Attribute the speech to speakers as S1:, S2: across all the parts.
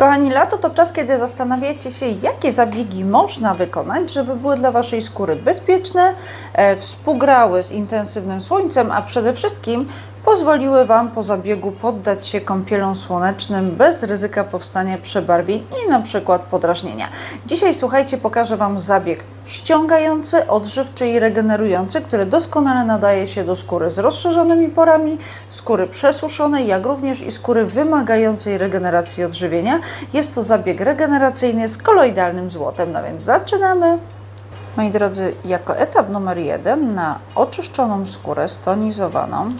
S1: Kochani, lato to czas, kiedy zastanawiacie się, jakie zabiegi można wykonać, żeby były dla Waszej skóry bezpieczne, e, współgrały z intensywnym słońcem, a przede wszystkim pozwoliły Wam po zabiegu poddać się kąpielom słonecznym bez ryzyka powstania przebarwień i na przykład podrażnienia. Dzisiaj, słuchajcie, pokażę Wam zabieg ściągający, odżywczy i regenerujący, który doskonale nadaje się do skóry z rozszerzonymi porami, skóry przesuszonej, jak również i skóry wymagającej regeneracji odżywienia. Jest to zabieg regeneracyjny z koloidalnym złotem, no więc zaczynamy. Moi drodzy, jako etap numer jeden na oczyszczoną skórę stonizowaną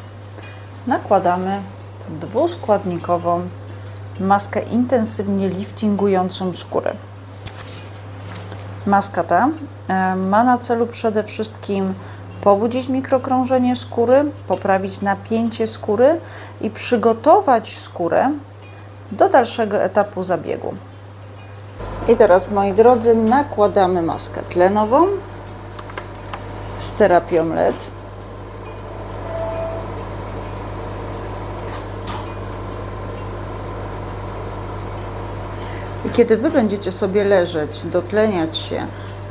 S1: nakładamy dwuskładnikową maskę intensywnie liftingującą skórę. Maska ta e, ma na celu przede wszystkim pobudzić mikrokrążenie skóry, poprawić napięcie skóry i przygotować skórę do dalszego etapu zabiegu. I teraz, moi drodzy, nakładamy maskę tlenową z terapią LED. I kiedy Wy będziecie sobie leżeć, dotleniać się,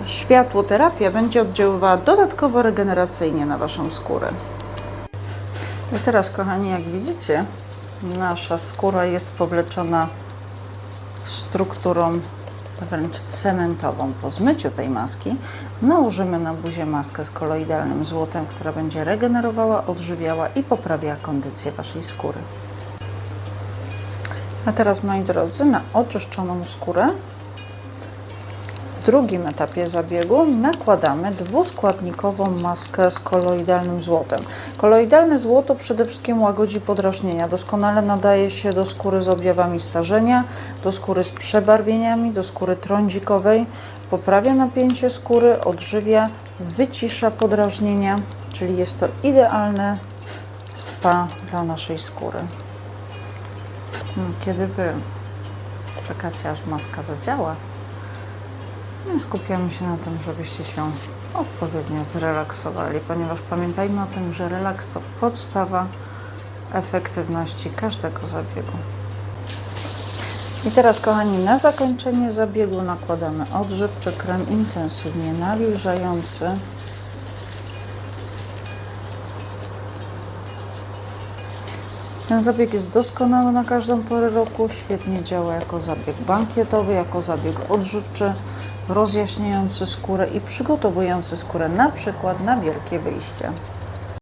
S1: światłoterapia będzie oddziaływała dodatkowo regeneracyjnie na Waszą skórę. I teraz, kochani, jak widzicie, nasza skóra jest powleczona strukturą wręcz cementową. Po zmyciu tej maski nałożymy na buzię maskę z koloidalnym złotem, która będzie regenerowała, odżywiała i poprawiała kondycję Waszej skóry. A teraz, moi drodzy, na oczyszczoną skórę w drugim etapie zabiegu nakładamy dwuskładnikową maskę z koloidalnym złotem. Koloidalne złoto przede wszystkim łagodzi podrażnienia, doskonale nadaje się do skóry z objawami starzenia, do skóry z przebarwieniami, do skóry trądzikowej, poprawia napięcie skóry, odżywia, wycisza podrażnienia, czyli jest to idealne spa dla naszej skóry. Hmm, Kiedy Wy czekacie, aż maska zadziała, no, skupiamy się na tym, żebyście się odpowiednio zrelaksowali, ponieważ pamiętajmy o tym, że relaks to podstawa efektywności każdego zabiegu. I teraz, kochani, na zakończenie zabiegu nakładamy odżywczy krem intensywnie nawilżający. Ten zabieg jest doskonały na każdą porę roku, świetnie działa jako zabieg bankietowy, jako zabieg odżywczy, rozjaśniający skórę i przygotowujący skórę na przykład na wielkie wyjście.